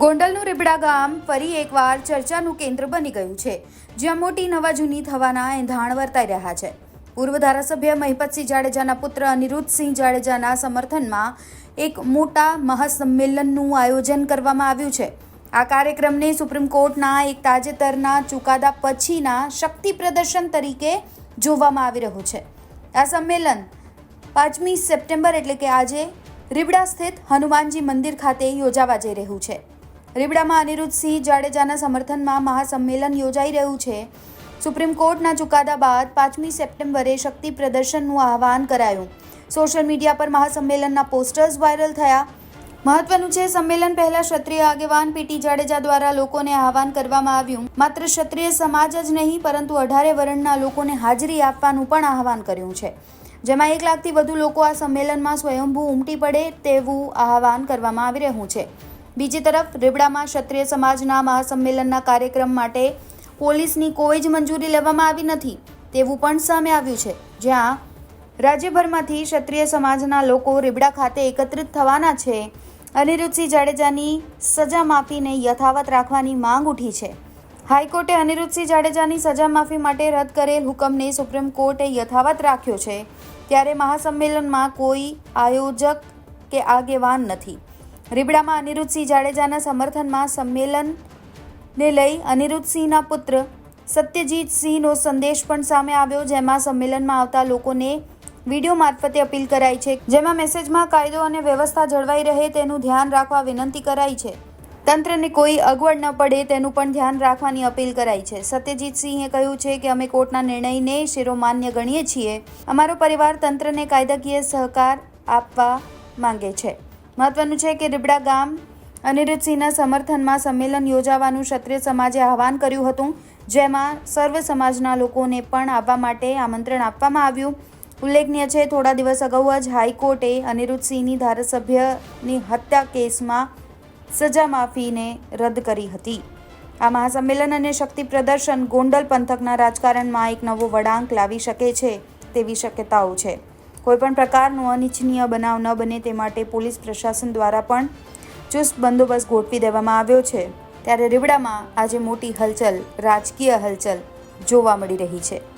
ગોંડલનું રીબડા ગામ ફરી એકવાર ચર્ચાનું કેન્દ્ર બની ગયું છે. જ્યાં મોટી નવા જૂની થવાના એંધાણ વર્તાઈ રહ્યા છે. પૂર્વ ધારાસભ્ય મહિપતસિંહ જાડેજાના પુત્ર અનિરુદ્ધસિંહ જાડેજાના સમર્થનમાં એક મોટા મહાસંમેલનનું આયોજન કરવામાં આવ્યું છે. આ કાર્યક્રમને સુપ્રીમ કોર્ટના એક તાજેતરના ચુકાદા પછીના શક્તિ પ્રદર્શન તરીકે જોવામાં આવી રહ્યું છે. આ સંમેલન પાંચમી સપ્ટેમ્બર એટલે કે આજે રીબડા સ્થિત હનુમાનજી મંદિર ખાતે યોજાવા જઈ રહ્યું છે. રીબડામાં અનિરુદ્ધસિંહ જાડેજાના સમર્થનમાં મહાસંમેલન યોજાઈ રહ્યું છે. સુપ્રીમ કોર્ટના ચુકાદા બાદ પાંચમી સપ્ટેમ્બરે શક્તિ પ્રદર્શનનું આહવાન કરાયું. સોશિયલ મીડિયા પર મહાસંમેલનના પોસ્ટર્સ વાયરલ થયા. મહત્વનું છે, સંમેલન પહેલા ક્ષત્રિય આગેવાન પીટી જાડેજા દ્વારા લોકોને આહવાન કરવામાં આવ્યું. માત્ર ક્ષત્રિય સમાજ જ નહીં, પરંતુ અઢારે વર્ણના લોકોને હાજરી આપવાનું પણ આહવાન કર્યું છે. જેમાં એક લાખથી વધુ લોકો આ સંમેલનમાં સ્વયંભૂ ઉમટી પડે તેવું આહવાન કરવામાં આવી રહ્યું છે. બીજી તરફ, રીબડામાં ક્ષત્રિય સમાજના મહાસંમેલનના કાર્યક્રમ માટે પોલીસની કોઈ જ મંજૂરી લેવામાં આવી નથી તેવું પણ સામે આવ્યું છે. જ્યાં રાજ્યભરમાંથી ક્ષત્રિય સમાજના લોકો રીબડા ખાતે એકત્રિત થવાના છે. અનિરુદ્ધસિંહ જાડેજાની સજા માફીને યથાવત રાખવાની માંગ ઉઠી છે. હાઈકોર્ટે અનિરુદ્ધસિંહ જાડેજાની સજા માફી માટે રદ કરેલ હુકમને સુપ્રીમ કોર્ટે યથાવત રાખ્યો છે. ત્યારે મહાસંમેલનમાં કોઈ આયોજક કે આગેવાન નથી. રીબડામાં અનિરુદ્ધસિંહ જાડેજાના સમર્થનમાં સંમેલનને લઈ અનિરુદ્ધસિંહના પુત્ર સત્યજીતસિંહનો સંદેશ પણ સામે આવ્યો, જેમાં સંમેલનમાં આવતા લોકોને વીડિયો મારફતે અપીલ કરાઈ છે. જેમાં મેસેજમાં કાયદો અને વ્યવસ્થા જળવાઈ રહે તેનું ધ્યાન રાખવા વિનંતી કરાઈ છે. તંત્રને કોઈ અગવડ ન પડે તેનું પણ ધ્યાન રાખવાની અપીલ કરાઈ છે. સત્યજીતસિંહે કહ્યું છે કે અમે કોર્ટના નિર્ણયને શિરોમાન્ય ગણીએ છીએ. અમારો પરિવાર તંત્રને કાયદાકીય સહકાર આપવા માંગે છે. મહત્વનું છે કે રીબડા ગામ અનિરુદ્ધસિંહના સમર્થનમાં સંમેલન યોજાવાનું ક્ષત્રિય સમાજે આહવાન કર્યું હતું, જેમાં સર્વ સમાજના લોકોને પણ આવવા માટે આમંત્રણ આપવામાં આવ્યું. ઉલ્લેખનીય છે, થોડા દિવસ અગાઉ જ હાઈકોર્ટે અનિરુદ્ધસિંહની ધારાસભ્યની હત્યા કેસમાં સજા માફીને રદ કરી હતી. આ મહાસંમેલન અને શક્તિ પ્રદર્શન ગોંડલ પંથકના રાજકારણમાં એક નવો વળાંક લાવી શકે છે તેવી શક્યતાઓ છે. કોઈપણ પ્રકારનો અનિચ્છનીય બનાવ ન બને તે માટે પોલીસ પ્રશાસન દ્વારા પણ ચુસ્ત બંદોબસ્ત ગોઠવી દેવામાં આવ્યો છે. ત્યારે રીવડામાં આજે મોટી હલચલ, રાજકીય હલચલ જોવા મળી રહી છે.